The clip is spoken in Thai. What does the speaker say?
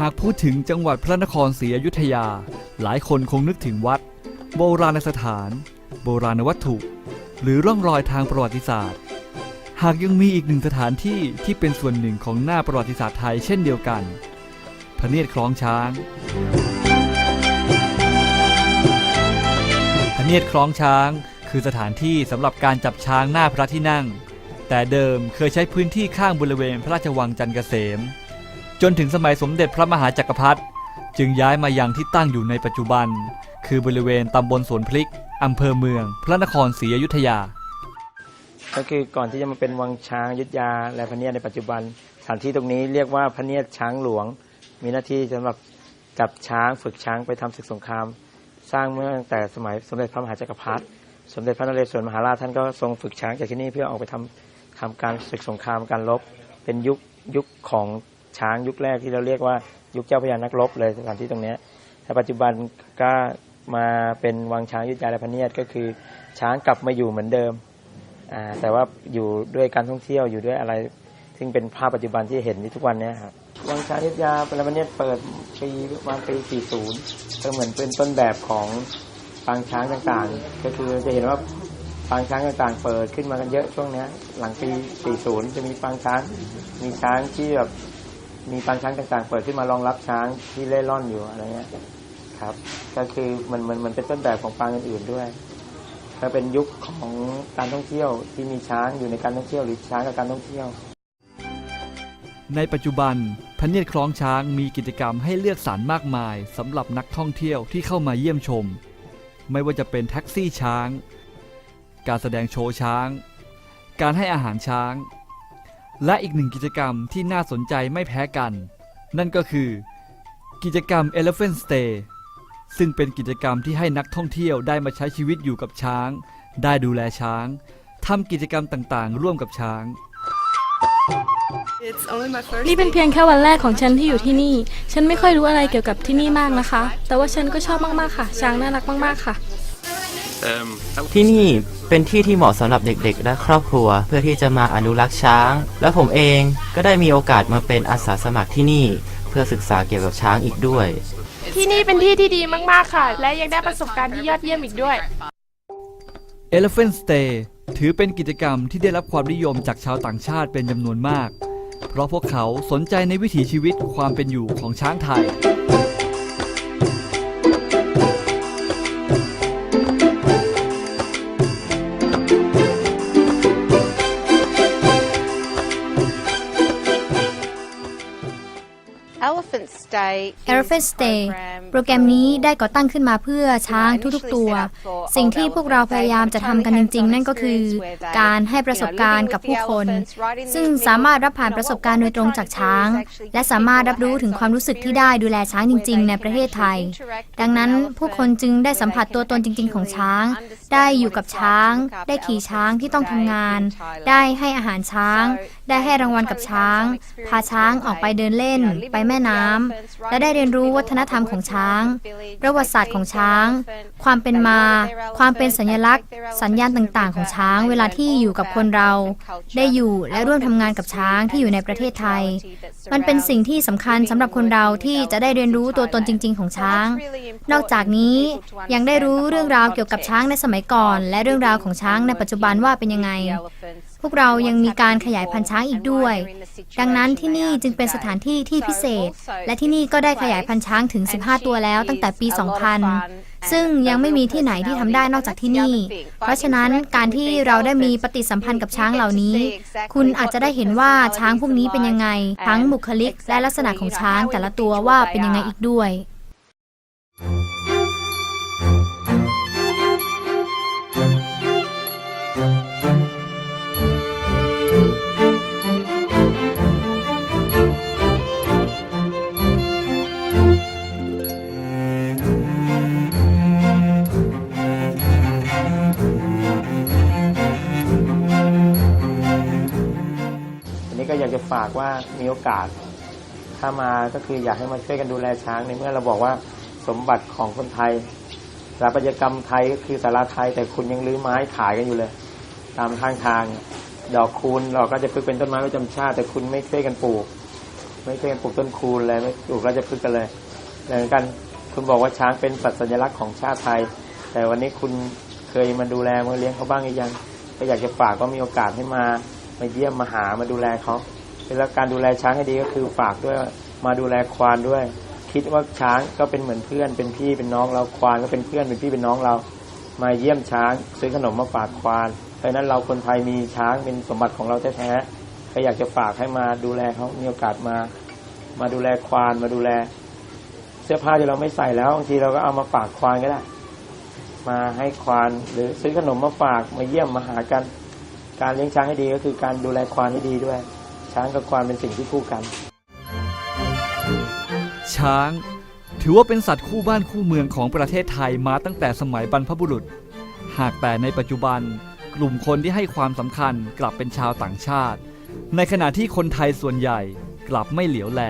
หากพูดถึงจังหวัดพระนครศรีอยุธยา หลายคนคงนึกถึงวัด โบราณสถาน โบราณวัตถุ หรือร่องรอยทางประวัติศาสตร์ หากยังมีอีกหนึ่งสถานที่ที่เป็นส่วนหนึ่งของหน้าประวัติศาสตร์ไทยเช่นเดียวกัน พระเนียรคล้องช้าง พระเนียรคล้องช้าง คือสถานที่สำหรับการจับช้างหน้าพระที่นั่ง แต่เดิมเคยใช้พื้นที่ข้างบริเวณพระราชวังจันทร์เกษม จนถึงสมัยสมเด็จพระมหาจักรพรรดิจึงย้ายมายังที่ตั้งอยู่ในปัจจุบัน คือบริเวณตำบลสวนพลิกอำเภอเมือง พระนครศรีอยุธยา ก็คือก่อนที่จะมาเป็นวังช้างอยุทธยา และพระเนียดในปัจจุบันสถานที่ตรงนี้เรียกว่าพระเนียดช้างหลวง มีหน้าที่สำหรับจับช้างฝึกช้างไปทำศึกสงคราม สร้างเมื่อตั้งแต่สมัยสมเด็จพระมหาจักรพรรดิสมเด็จพระนเรศวรมหาราชท่านก็ทรงฝึกช้างจากที่นี่เพื่อออกไปทำทำการศึกสงครามการรบเป็นยุคยุคของ ช้างยุคแรกที่เราเรียกว่า ยุคเจ้าพระยานักรบเลยสถานที่ตรงนี้แต่ปัจจุบันก็มาเป็นวังช้างยุทธยาและพเนียดก็คือ ช้างกลับมาอยู่เหมือนเดิมแต่ว่าอยู่ด้วยการท่องเที่ยวอยู่ด้วยอะไร ซึ่งเป็นภาพปัจจุบันที่เห็นในทุกวันนี้ครับวังช้างยุทธยาเป็นวันนี้เปิดปีประมาณปี 40 ก็เหมือนเป็นต้นแบบของปางช้างต่างๆ ก็คือจะเห็นว่าปางช้างต่างๆ เปิดขึ้นมากันเยอะช่วงนี้หลังปี 40 จะมีปางช้าง มีช้างที่แบบ มีปางช้างต่างๆ เปิดขึ้นมารองรับช้างที่เล่ร่อนอยู่อะไรเงี้ยครับ ก็คือมันมันมันเป็นต้นแบบของปางอื่นๆด้วยก็เป็นยุคของการท่องเที่ยวที่มีช้างอยู่ในการท่องเที่ยวหรือช้างกับการท่องเที่ยว ในปัจจุบันพเนียรคล้องช้างมีกิจกรรมให้เลือกสรรมากมายสำหรับนักท่องเที่ยวที่เข้ามาเยี่ยมชม ไม่ว่าจะเป็นแท็กซี่ช้าง การแสดงโชว์ช้าง การให้อาหารช้าง และอีกหนึ่งกิจกรรมที่น่าสนใจไม่แพ้กัน นั่นก็คือ กิจกรรม Elephant Stay ซึ่งเป็นกิจกรรมที่ให้นักท่องเที่ยวได้มาใช้ชีวิตอยู่กับช้าง ได้ดูแลช้างทำกิจกรรมต่างๆ ร่วมกับช้าง นี่เป็นเพียงแค่วันแรกของฉันที่อยู่ที่นี่ ฉันไม่ค่อยรู้อะไรเกี่ยวกับที่นี่มากนะคะ แต่ว่าฉันก็ชอบมากๆค่ะ ช้างน่ารักมากๆค่ะ ที่นี่เป็นที่ที่เหมาะสำหรับเด็กๆ และครอบครัว เพื่อที่จะมาอนุรักษ์ช้าง และผมเองก็ได้มีโอกาสมาเป็นอาสาสมัครที่นี่ เพื่อศึกษาเกี่ยวกับช้างอีกด้วย ที่นี่เป็นที่ที่ดีมากๆค่ะ และยังได้ประสบการณ์ที่ยอดเยี่ยมอีกด้วย Elephant Stay ถือเป็นกิจกรรมที่ได้รับความนิยมจากชาวต่างชาติเป็นจำนวนมาก เพราะพวกเขาสนใจในวิถีชีวิตความเป็นอยู่ของช้างไทย Airfest Day. โปรแกรมนี้ได้ก่อตั้งขึ้นมาเพื่อช้างทุกๆตัว สิ่งที่พวกเราพยายามจะทำกันจริง ๆ นั่นก็คือ การให้ประสบการณ์กับผู้คน ซึ่งสามารถรับผ่านประสบการณ์โดยตรงจากช้าง และสามารถรับรู้ถึงความรู้สึกที่ได้ดูแลช้างจริง ๆ ในประเทศไทย ดังนั้นผู้คนจึงได้สัมผัสตัวตนจริง ๆ ของช้าง ได้อยู่กับช้าง ได้ขี่ช้างที่ต้องทำงาน ได้ให้อาหารช้าง ได้ให้รางวัลกับช้าง พาช้างออกไปเดินเล่น ไปแม่น้ำและได้เรียนรู้วัฒนธรรมของช้างประวัติศาสตร์ของช้าง ความเป็นมา ความเป็นสัญลักษณ์ สัญญาณต่างๆ ของช้าง เวลาที่อยู่กับคนเรา ได้อยู่และร่วมทำงานกับช้างที่อยู่ในประเทศไทย มันเป็นสิ่งที่สำคัญสำหรับคนเราที่จะได้เรียนรู้ตัวตนจริง ๆ ของช้าง นอกจากนี้ยังได้รู้เรื่องราวเกี่ยวกับช้างในสมัยก่อน และเรื่องราวของช้างในปัจจุบันว่าเป็นยังไงพ วกเรายังมีการขยายพันธุ์ช้างอีกด้วย ดังนั้นที่นี่จึงเป็นสถานที่ที่พิเศษ และที่นี่ก็ได้ขยายพันธุ์ช้างถึง 15 ตัวแล้วตั้งแต่ปี 2000 ซึ่งยังไม่มีที่ไหนที่ทำได้นอกจากที่นี่ เพราะฉะนั้นการที่เราได้มีปฏิสัมพันธ์กับช้างเหล่านี้ คุณอาจจะได้เห็นว่าช้างพวกนี้เป็นยังไง ทั้งบุคลิกและลักษณะของช้างแต่ละตัวว่าเป็นยังไงอีกด้วยอันากจะฝากว่ามีโอกาส ถ้ามาก็คืออยากให้มาช่วยกันดูแลช้างในเมื่อเราบอกว่าสมบัติของคนไทยสถาปัตยกรรมไทยก็คือสาราไทยแต่คุณยังรื้อไม้ขายกันอยู่เลย ตามข้างทาง ดอกคูณเราก็จะพึกเป็นต้นไม้ประจำชาติ แต่คุณไม่ช่วยกันปลูก ไม่เคยกันปลูกต้นคูณเลยไม่ปลูกราชพฤกกันเลยเหมือนกันคุณบอกว่าช้างเป็นสัสัญลักษณ์ของชาติไทย แต่วันนี้คุณเคยมาดูแลมาเลี้ยงเขาบ้างหรือยังก็อยากจะฝากก็มีโอกาสให้มามาเยี่ยมมาหามาดูแลเขา แล้วการดูแลช้างให้ดีก็คือฝากด้วยมาดูแลควานด้วย คิดว่าช้างก็เป็นเหมือนเพื่อน เป็นพี่เป็นน้องเราควานก็เป็นเพื่อนเป็นพี่เป็นน้องเรา มาเยี่ยมช้าง ซื้อขนมมาฝากควานเพราะนั้นเราคนไทยมีช้างเป็นสมบัติของเราแท้ๆก็อยากจะฝากให้มาดูแลเขามีโอกาสมา มาดูแลควานมาดูแล เสื้อผ้าที่เราไม่ใส่แล้วบางทีเราก็เอามาฝากควานก็ได้มาให้ควานหรือซื้อขนมมาฝากมาเยี่ยมมาหากัน การเลี้ยงช้างให้ดีก็คือการดูแลควานให้ดีด้วย ช้างกับควานเป็นสิ่งที่คู่กัน ช้าง ถือว่าเป็นสัตว์คู่บ้านคู่เมืองของประเทศไทยมาตั้งแต่สมัยบรรพบุรุษ หากแต่ในปัจจุบัน กลุ่มคนที่ให้ความสำคัญกลับเป็นชาวต่างชาติ ในขณะที่คนไทยส่วนใหญ่กลับไม่เหลียวแล